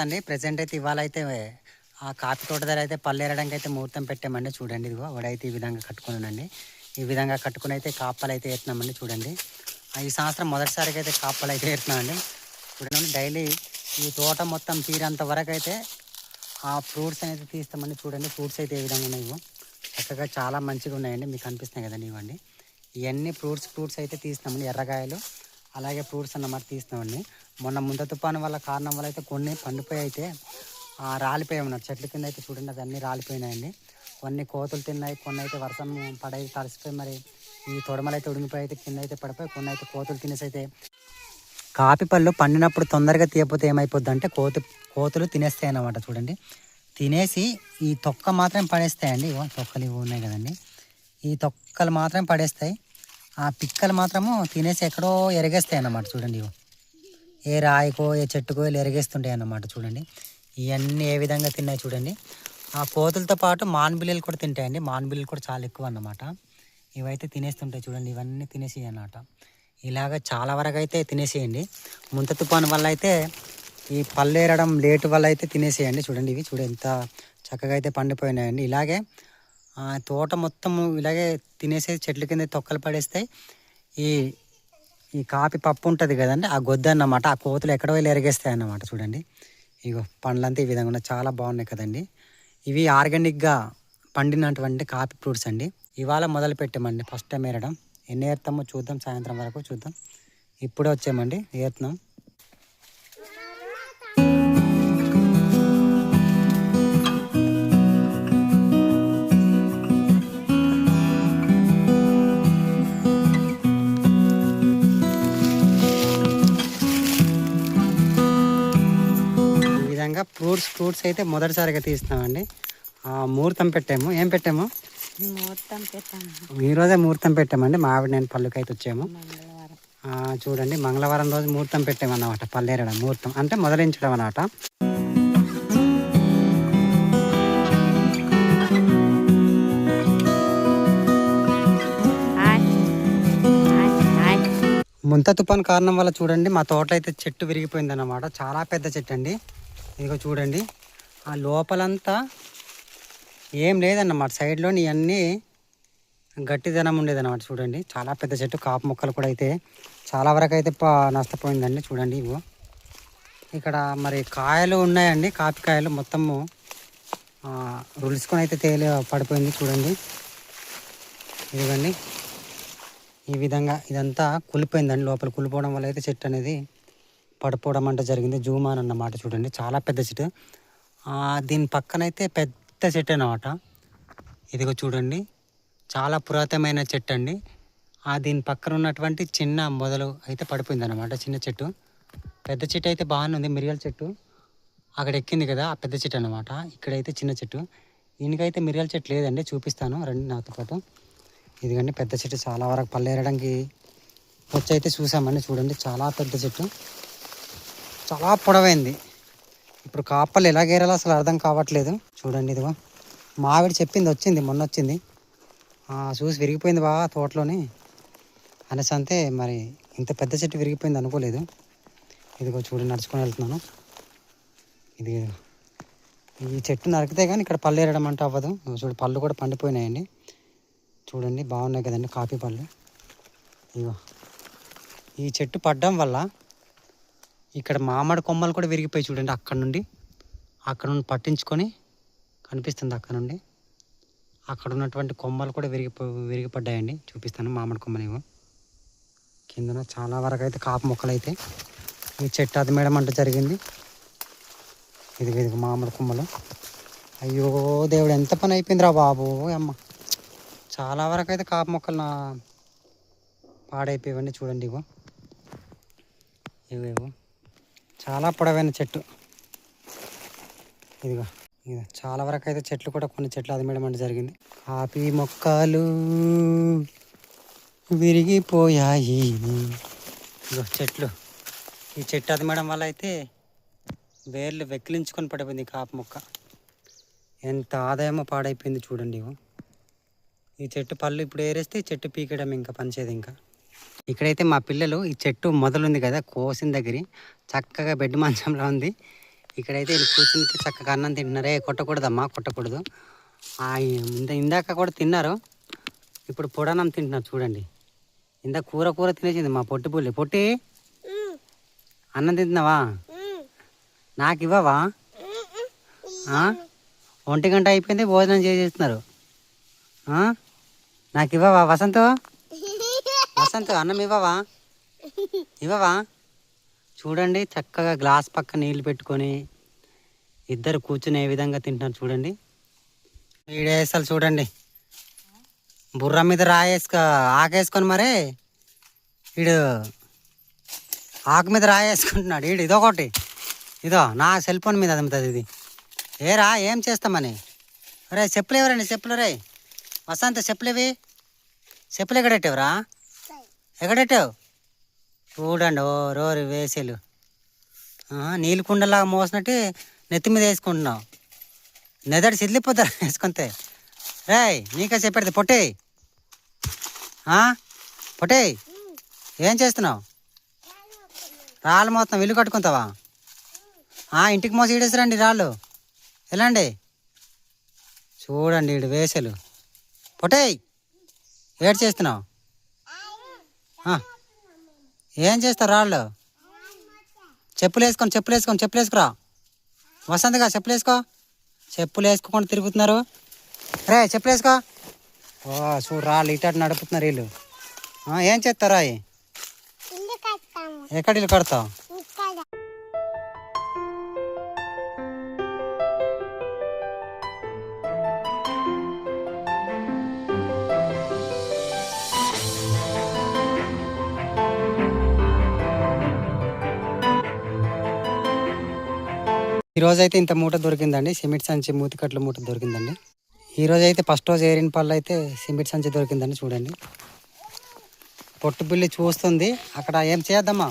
నమస్తే ప్రజెంట్ అయితే ఇవాళ అయితే ఆ కాఫీ తోట దగ్గర అయితే పల్లేరడానికి అయితే ముహూర్తం పెట్టామండి. చూడండి ఇదిగో వాడైతే ఈ విధంగా కట్టుకున్నానండి. ఈ విధంగా కట్టుకుని అయితే కాపలు అయితే ఏరుతున్నామండి చూడండి. ఈ సంవత్సరం మొదటిసారిగా అయితే కాపలు అయితే ఏరుతున్నామండి చూడండి డైలీ ఈ తోట మొత్తం తీరేంత వరకు అయితే ఆ ఫ్రూట్స్ అనేది తీస్తామండి. చూడండి ఫ్రూట్స్ అయితే ఏ విధంగా ఉన్నాయి. చక్కగా చాలా మంచిగా ఉన్నాయండి. మీకు అనిపిస్తున్నాయి కదండి ఇవ్వండి ఇవన్నీ ఫ్రూట్స్ ఫ్రూట్స్ అయితే తీస్తామండి ఎర్రకాయలు అలాగే ఫ్రూట్స్ అన్నమాట తీస్తామండి మొన్న ముంద తుఫాను వల్ల కారణం వల్ల అయితే కొన్ని పండిపోయి అయితే రాలిపోయాయి ఉన్నారు చెట్ల కింద అయితే చూడండి అది అన్నీ రాలిపోయినాయండి. కొన్ని కోతులు తిన్నాయి కొన్ని అయితే వర్షం పడై తలసిపోయి మరి ఈ తొడమలు అయితే ఉడిమిపోయి అయితే కింద అయితే పడిపోయి కొన్ని అయితే కోతులు తినేసి అయితే పళ్ళు పండినప్పుడు తొందరగా తీయపోతే ఏమైపోద్ది అంటే కోతు కోతులు తినేస్తాయి అన్నమాట చూడండి. తినేసి ఈ తొక్క మాత్రం పడేస్తాయండి. ఇవో తొక్కలు ఇవి ఉన్నాయి కదండి. ఈ తొక్కలు మాత్రం పడేస్తాయి. ఆ పిక్కలు మాత్రము తినేసి ఎక్కడో ఎరగేస్తాయి అన్నమాట చూడండి ఇవో ఏ రాయికో ఏ చెట్టుకో ఎరగేస్తుంటాయి అన్నమాట చూడండి. ఇవన్నీ ఏ విధంగా తిన్నాయి చూడండి. ఆ కోతులతో పాటు మాన్బిల్లీలు కూడా తింటాయండి. మాన్బిల్లీలు కూడా చాలా ఎక్కువ అన్నమాట. ఇవైతే తినేస్తుంటాయి చూడండి. ఇవన్నీ తినేసి అన్నమాట. ఇలాగ చాలా వరకు అయితే తినేసేయండి. ముంత తుఫాను వల్ల అయితే ఈ పల్లేరడం లేటు వల్ల అయితే తినేసేయండి. చూడండి ఇవి చూడండి ఎంత చక్కగా అయితే పండిపోయినాయండి. ఇలాగే ఆ, తోట మొత్తం ఇలాగే తినేసే చెట్ల కింద తొక్కలు పడేస్తాయి. ఈ ఈ కాపి పప్పు ఉంటుంది కదండి ఆ గొద్ద అన్నమాట ఆ కోతులు ఎక్కడ వెళ్ళి ఎరగేస్తాయి అన్నమాట చూడండి. ఇగో పండ్లంతా ఈ విధంగా ఉన్నాయి చాలా బాగున్నాయి కదండి. ఇవి ఆర్గానిక్గా పండినటువంటి కాఫీ ఫ్రూట్స్ అండి. ఇవాళ మొదలు పెట్టామండి ఫస్ట్ టైం ఏరడం. ఎన్ని ఏరుతామో చూద్దాం సాయంత్రం వరకు చూద్దాం. ఇప్పుడే వచ్చామండి ఏరుతున్నాం. విధంగా ఫ్రూట్స్ ఫ్రూట్స్ అయితే మొదటిసారిగా తీస్తున్నామండి. ముహూర్తం పెట్టాము. ఏం పెట్టాము? ముహూర్తం పెట్టాము. ఈ రోజే ముహూర్తం పెట్టామండి. మా ఆవిడ నేను పళ్ళుకైతే వచ్చాము. చూడండి మంగళవారం రోజు ముహూర్తం పెట్టామన్నమాట పల్లేరడం ముహూర్తం. అంటే మొదలించడం అన్నమాట. ముంత తుఫాన్ కారణం వల్ల చూడండి మా తోటలో అయితే చెట్టు విరిగిపోయింది అన్నమాట చాలా పెద్ద చెట్టు అండి. ఇదిగో చూడండి. ఆ లోపలంతా ఏం లేదన్నమాట. సైడ్లోని ఇవన్నీ గట్టిదనం ఉండేదన్నమాట చూడండి. చాలా పెద్ద చెట్టు కాపు మొక్కలు కూడా అయితే చాలా వరకు అయితే పా నష్టపోయిందండి చూడండి ఇగో ఇక్కడ మరి కాయలు ఉన్నాయండి కాపి కాయలు మొత్తము ఆ, రులుసుకొని అయితే తేలి పడిపోయింది చూడండి. ఇదిగండి. ఈ విధంగా ఇదంతా కులిపోయిందండి లోపల. కులిపోవడం వల్ల అయితే చెట్టు అనేది పడిపోవడం అంటే జరిగింది. జూమాన్ అన్నమాట చూడండి. చాలా పెద్ద చెట్టు. దీని పక్కనైతే పెద్ద చెట్టు అనమాట ఇదిగో చూడండి. చాలా పురాతనమైన చెట్టు అండి. దీని పక్కన ఉన్నటువంటి చిన్న మొదలు అయితే పడిపోయింది అనమాట చిన్న చెట్టు. పెద్ద చెట్టు అయితే బాగానే ఉంది. మిరియాల చెట్టు. అక్కడ ఎక్కింది కదా. ఆ పెద్ద చెట్టు అనమాట ఇక్కడైతే చిన్న చెట్టు. ఈయనకైతే మిరియాల చెట్టు లేదండి. చూపిస్తాను. రండి నాతో పాటు. ఇదిగండి పెద్ద చెట్టు. చాలా వరకు పల్లేరడానికి వచ్చి అయితే చూసామండి. చూడండి చాలా పెద్ద చెట్టు. చాలా పొడవైంది. ఇప్పుడు కాపలు ఎలాగేరాలో అసలు అర్థం కావట్లేదు. చూడండి ఇదిగో. మావిడ చెప్పింది వచ్చింది మొన్న వచ్చింది. చూసి విరిగిపోయింది బాగా తోటలోని. అనేసి అంతే మరి ఇంత పెద్ద చెట్టు విరిగిపోయింది అనుకోలేదు. ఇదిగో చూడండి నడుచుకొని వెళ్తున్నాను. ఇది ఈ చెట్టు నరికితే కానీ ఇక్కడ పళ్ళు ఏరడం అంటే అవ్వదు. చూడు పళ్ళు కూడా పండిపోయినాయండి. చూడండి బాగున్నాయి కదండి కాఫీ పళ్ళు. ఇగో ఈ చెట్టు పడ్డం వల్ల ఇక్కడ మామిడి కొమ్మలు కూడా విరిగిపోయి చూడండి అక్కడ నుండి. అక్కడ నుండి పట్టించుకొని కనిపిస్తుంది అక్కడ నుండి. అక్కడ ఉన్నటువంటి కొమ్మలు కూడా విరిగిపో విరిగిపడ్డాయండి. చూపిస్తాను మామిడి కొమ్మలు ఏమో కిందన చాలా వరకు అయితే కాపు మొక్కలు అయితే. ఈ చెట్టు అది మేడం అంటే జరిగింది. ఇది ఇది మామిడి కొమ్మలు. అయ్యో దేవుడు ఎంత పని అయిపోయిందిరా బాబు అమ్మ. చాలా వరకు అయితే కాపు మొక్కలు నా పాడైపోయేవండి చూడండి ఇగో. ఇవేవో చాలా పొడవైన చెట్టు. ఇదిగో ఇదిగో. చాలా వరకు అయితే చెట్లు కూడా కొన్ని చెట్లు అది మేడం అంటే జరిగింది. కాపీ మొక్కలు విరిగిపోయాయి. ఇదిగో చెట్లు. ఈ చెట్టు అది మేడం వల్ల అయితే వేర్లు వెక్కిలించుకొని పడిపోయింది కాపు మొక్క. ఎంత ఆదాయమో పాడైపోయింది చూడండి ఇగో. ఈ చెట్టు పళ్ళు ఇప్పుడు ఏరేస్తే చెట్టు పీకడం ఇంకా పనిచేది ఇంకా. ఇక్కడైతే మా పిల్లలు ఈ చెట్టు మొదలుంది కదా కోసిన దగ్గర. చక్కగా బెడ్ మంచంలో ఉంది. ఇక్కడైతే వీళ్ళు కూర్చుని చక్కగా అన్నం తింటున్నారే. కొట్టకూడదమ్మా కొట్టకూడదు. ఇందాక కూడా తిన్నారు. ఇప్పుడు పొడనం తింటున్నారు చూడండి. ఇందాక కూర కూర తినేసింది మా పొట్టి పుల్లి పొట్టి అన్నం తింటున్నావా? నాకు ఇవ్వవా? ఒంటి గంట అయిపోయింది భోజనం చేసేస్తున్నారు. నాకు ఇవ్వవా వసంత్? వసంత్ అన్నం ఇవ్వవా? ఇవ్వవా? చూడండి చక్కగా గ్లాస్ పక్క నీళ్ళు పెట్టుకొని ఇద్దరు కూర్చుని ఏ విధంగా తింటున్నారు చూడండి. ఈడేసాలు చూడండి. బుర్ర మీద రాయేసుకో ఆకేసుకొని మరే వీడు ఆకు మీద రాయేసుకుంటున్నాడు. వీడు ఇదొకటి ఇదో నా సెల్ ఫోన్ మీద అదుముతుంది ఇది. ఏరా ఏం చేస్తామని? రే చెప్పులు ఎవరండి? చెప్పులు రే వసంత చెప్పులేవి చెప్పులు ఎక్కడెట్టేవరా ఎక్కడెట్టావు చూడండి ఓ రోరు వేసేలు. నీళ్ళు కుండలాగా మోసినట్టు నెత్తి మీద వేసుకుంటున్నావు. నెదడి సిద్లిపోతారు వేసుకుంటే. రేయ్ నీకే చెప్పేది పొట్టే పొట్టే ఏం చేస్తున్నావు? రాళ్ళు మొత్తం ఇల్లు కట్టుకుంటావా? ఆ, ఇంటికి మోసి ఈడేసిరండి రాళ్ళు. ఎలాండి? చూడండి వీడు వేసలు. పొట్టే ఏడు చేస్తున్నావు? ఏం చేస్తారు రాళ్ళు? చెప్పులు వేసుకొని చెప్పులు వేసుకొని చెప్పులు వేసుకురా వసంతగా చెప్పులు వేసుకో చెప్పులు వేసుకోకుండా తిరుగుతున్నారు. రే చెప్పులు వేసుకో ఓ చూడు రాళ్ళు ఇటు నడుపుతున్నారు వీళ్ళు. ఏం చేస్తారా అవి ఎక్కడ ఇల్లు కడతావు? ఈరోజు అయితే ఇంత మూట దొరికిందండి. సిమెంట్ సంచి మూతికట్ల మూట దొరికిందండి. ఈరోజు అయితే ఫస్ట్ రోజు ఏరిన పళ్ళు అయితే సిమెంట్ సంచి దొరికిందండి చూడండి. పొట్టు బిల్లి చూస్తుంది. అక్కడ ఏం చేద్దామా?